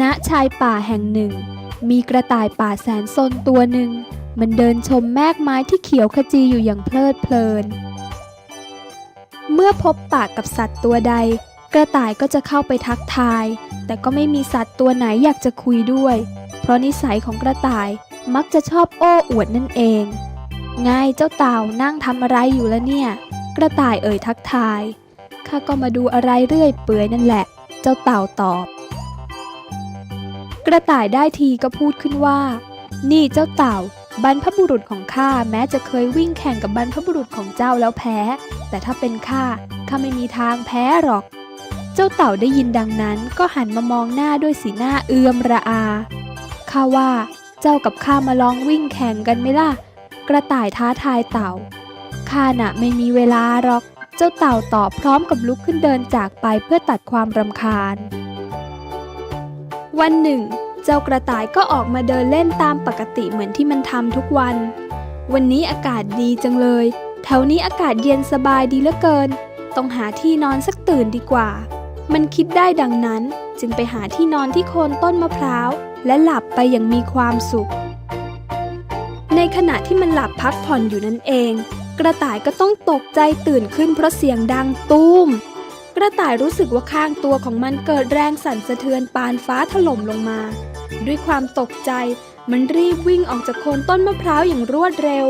ณชายป่าแห่งหนึ่ง มีกระต่ายป่าแสนซนตัวหนึ่ง มันเดินชมแมกไม้ที่เขียวขจีอยู่อย่างเพลิดเพลิน เมื่อพบปากกับสัตว์ตัวใด กระต่ายก็จะเข้าไปทักทาย แต่ก็ไม่มีสัตว์ตัวไหนอยากจะคุยด้วย เพราะนิสัยของกระต่ายมักจะชอบโอ้อวดนั่นเองไงเจ้าเต่านั่งทำอะไรอยู่ละเนี่ย กระต่ายเอ่ยทักทาย ข้าก็มาดูอะไรเรื่อยเปื่อยนั่นแหละ เจ้าเต่าตอบ กระต่ายได้ทีก็พูดขึ้นว่า นี่เจ้าเต่า บรรพบุรุษของข้าแม้จะเคยวิ่งแข่งกับบรรพบุรุษของเจ้าแล้วแพ้ แต่ถ้าเป็นข้าข้าไม่มีทางแพ้หรอก เจ้าเต่าได้ยินดังนั้นก็หันมามองหน้าด้วยสีหน้าเอือมระอาข้าว่าเจ้ากับข้ามาลองวิ่งแข่งกันไหมล่ะ กระต่ายท้าทายเต่าข้าน่ะไม่มีเวลาหรอก เจ้าเต่าตอบพร้อมกับลุกขึ้นเดินจากไปเพื่อตัดความรำคาญ วันหนึ่ง เจ้ากระต่ายก็ออกมาเดินเล่นตามปกติเหมือนที่มันทำทุกวัน วันนี้อากาศดีจังเลย แถวนี้อากาศเย็นสบายดีเหลือเกิน ต้องหาที่นอนสักตื่นดีกว่า มันคิดได้ดังนั้นจึงไปหาที่นอนที่โคนต้นมะพร้าว และหลับไปอย่างมีความสุข ในขณะที่มันหลับพักผ่อนอยู่นั่นเอง กระต่ายก็ต้องตกใจตื่นขึ้นเพราะเสียงดังตุ้ม กระต่ายรู้สึกว่าข้างตัวของมันเกิดแรงสั่นสะเทือนปานฟ้าถล่มลงมา ด้วยความตกใจ มันรีบวิ่งออกจากโคนต้นมะพร้าวอย่างรวดเร็ว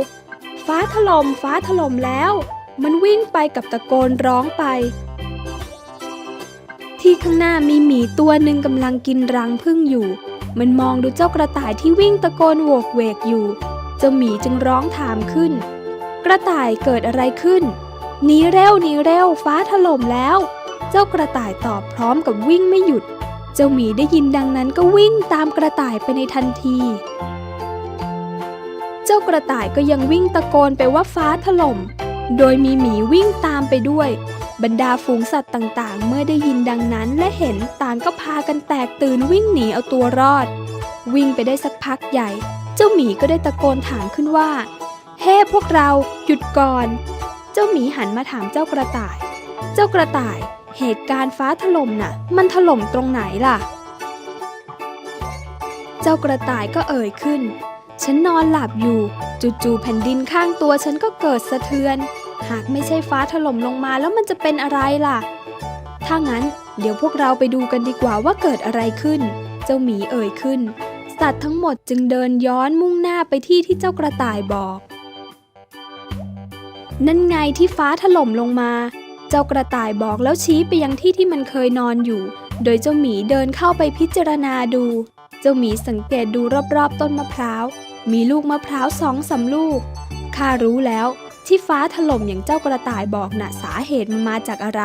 ฟ้าถล่มฟ้าถล่มแล้ว มันวิ่งไปกับตะโกนร้องไป ที่ข้างหน้ามีหมีตัวหนึ่งกำลังกินรังผึ้งอยู่ มันมองดูเจ้ากระต่ายที่วิ่งตะโกนโวกเวกอยู่ เจ้าหมีจึงร้องถามขึ้น กระต่ายเกิดอะไรขึ้น หนีเร็วหนีเร็วฟ้าถล่มแล้ว เจ้ากระต่ายตอบพร้อมกับวิ่งไม่หยุด เจ้าหมีได้ยินดังนั้นก็วิ่งตามกระต่ายไปในทันที เจ้ากระต่ายก็ยังวิ่งตะโกนไปว่าฟ้าถล่ม โดยมีหมีวิ่งตามไปด้วย บรรดาฝูงสัตว์ต่างๆ เมื่อได้ยินดังนั้นและเห็นต่างก็พากันแตกตื่นวิ่งหนีเอาตัวรอด วิ่งไปได้สักพักใหญ่ เจ้าหมีก็ได้ตะโกนถามขึ้นว่าเฮ้พวกเราหยุดก่อน เจ้าหมีหันมาถามเจ้ากระต่าย เจ้ากระต่าย เหตุการณ์ฟ้าถล่มน่ะ มันถล่มตรงไหนล่ะ เจ้ากระต่ายก็เอ่ยขึ้น ฉันนอนหลับอยู่ จู่ๆแผ่นดินข้างตัวฉันก็เกิดสะเทือน หากไม่ใช่ฟ้าถล่มลงมาแล้วมันจะเป็นอะไรล่ะ ถ้างั้น เดี๋ยวพวกเราไปดูกันดีกว่าว่าเกิดอะไรขึ้น เจ้าหมีเอ่ยขึ้น สัตว์ทั้งหมดจึงเดินย้อนมุ่งหน้าไปที่ที่เจ้ากระต่ายบอก นั่นไงที่ฟ้าถล่มลงมา เจ้ากระต่ายบอกแล้วชี้ไปยังที่ที่มันเคยนอนอยู่ โดยเจ้าหมีเดินเข้าไปพิจารณาดู เจ้าหมีสังเกตดูรอบๆ ต้นมะพร้าว มีลูกมะพร้าวสองสามลูก ข้ารู้แล้วที่ฟ้าถล่มอย่างเจ้ากระต่ายบอกน่ะสาเหตุมันมาจากอะไร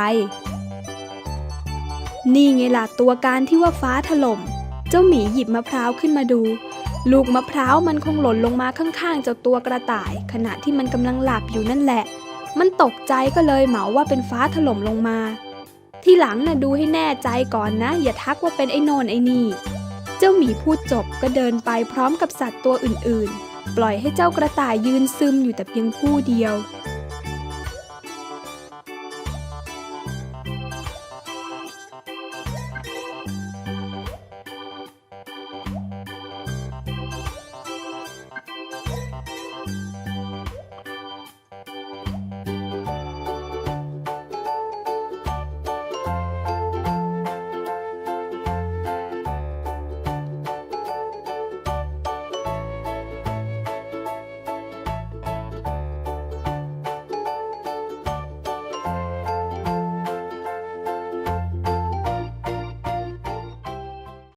นี่ไงล่ะตัวการที่ว่าฟ้าถล่ม เจ้าหมีหยิบมะพร้าวขึ้นมาดู ลูกมะพร้าวมันคงหล่นลงมาข้างๆเจ้าตัวกระต่าย ขณะที่มันกำลังหลับอยู่นั่นแหละ มันตกใจก็เลยเหมาว่าเป็นฟ้าถล่มลงมา ที่หลังน่ะดูให้แน่ใจก่อนนะ อย่าทักว่าเป็นไอ้โนนไอ้นี่ เจ้าหมีพูดจบก็เดินไปพร้อมกับสัตว์ตัวอื่นๆ ปล่อยให้เจ้ากระต่ายยืนซึมอยู่แต่เพียงผู้เดียว